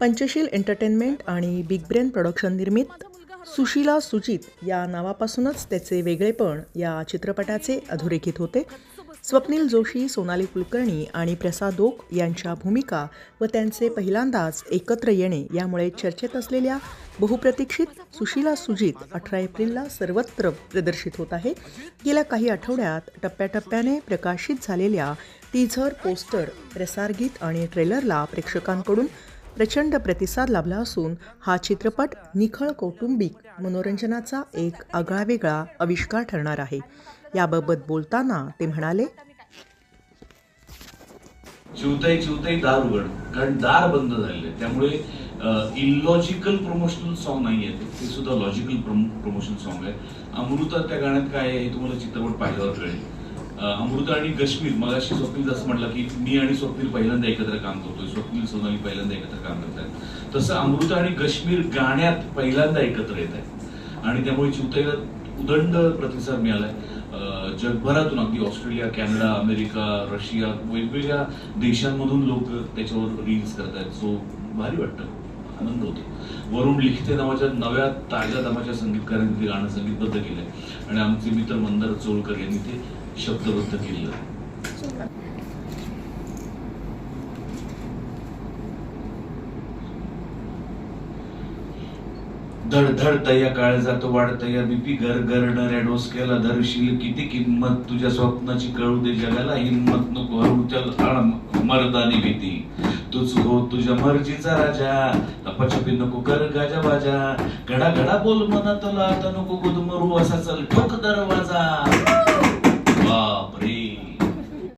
Panchsheel entertainment आणि big brain production निर्मित सुशीला सुजित या नावापासूनच त्याचे वेगळेपण या चित्रपटाचे अधोरेखित होते. स्वप्नील जोशी सोनाली कुलकर्णी आणि प्रसाद ओक यांच्या भूमिका व त्यांचे पहिल्यांदाच एकत्र येणे यामुळे चर्चेत असलेल्या बहुप्रतीक्षित सुशीला सुजित अठरा एप्रिलला सर्वत्र प्रदर्शित होत आहे. गेल्या काही आठवड्यात टप्प्याटप्प्याने प्रकाशित झालेल्या टीझर पोस्टर प्रसारगीत आणि ट्रेलरला प्रेक्षकांकडून प्रचंड प्रतिसाद लाभला असून हा चित्रपट निखळ कौटुंबिक मनोरंजनाचा एक आगळावेगळा आविष्कार ठरणार आहे. याबाबत बोलताना ते म्हणाले चिवताई चिवताई दार उघड. कारण दार बंद झालेले. त्यामुळे इलॉजिकल प्रमोशनल सॉन्ग नाही आहे ते. सुद्धा लॉजिकल प्रमोशनल सॉन्ग आहे. अमृता त्या गाण्यात काय आहे हे तुम्हाला चित्रपट पाहिल्यावर कळेल अमृता आणि कश्मीर मगाशी स्वप्नील असं म्हटलं की मी आणि स्वप्नील पहिल्यांदा एकत्र काम करतोय स्वप्नील सोनाली पहिल्यांदा एकत्र काम करत आहेत तसं अमृता आणि कश्मीर गाण्यात पहिल्यांदा एकत्र येत आहेत. आणि त्यामुळे चिवताईला उदंड प्रतिसाद मिळालाय. जगभरातून अगदी ऑस्ट्रेलिया कॅनडा अमेरिका रशिया वेगवेगळ्या देशांमधून लोक त्याच्यावर रील्स करतायत. सो भारी वाटतं. आनंद होतो. वरुण लिखते नावाच्या नव्या ताज्या दमाच्या संगीतकारांनी ते गाणं संगीतबद्ध केलंय. आणि आमचे मित्र मंदार चोळकर यांनी ते शब्दबद्ध केलं धडधड धड धड तया काळ जातो वाढत या बीपी गर गरणाऱ्या डोसक्याला धरशील किती किंमत? तुझ्या स्वप्नाची कळू दे जगाला हिंमत नको हरवू मर्दानी भीती. तुझ हो तुझ्या मर्जीचा राजा. लपाछपी नको कर गाजा बाजा. घडा घडा बोल मनातला आता नको गुदमरू असा चल ठोक दरवाजा.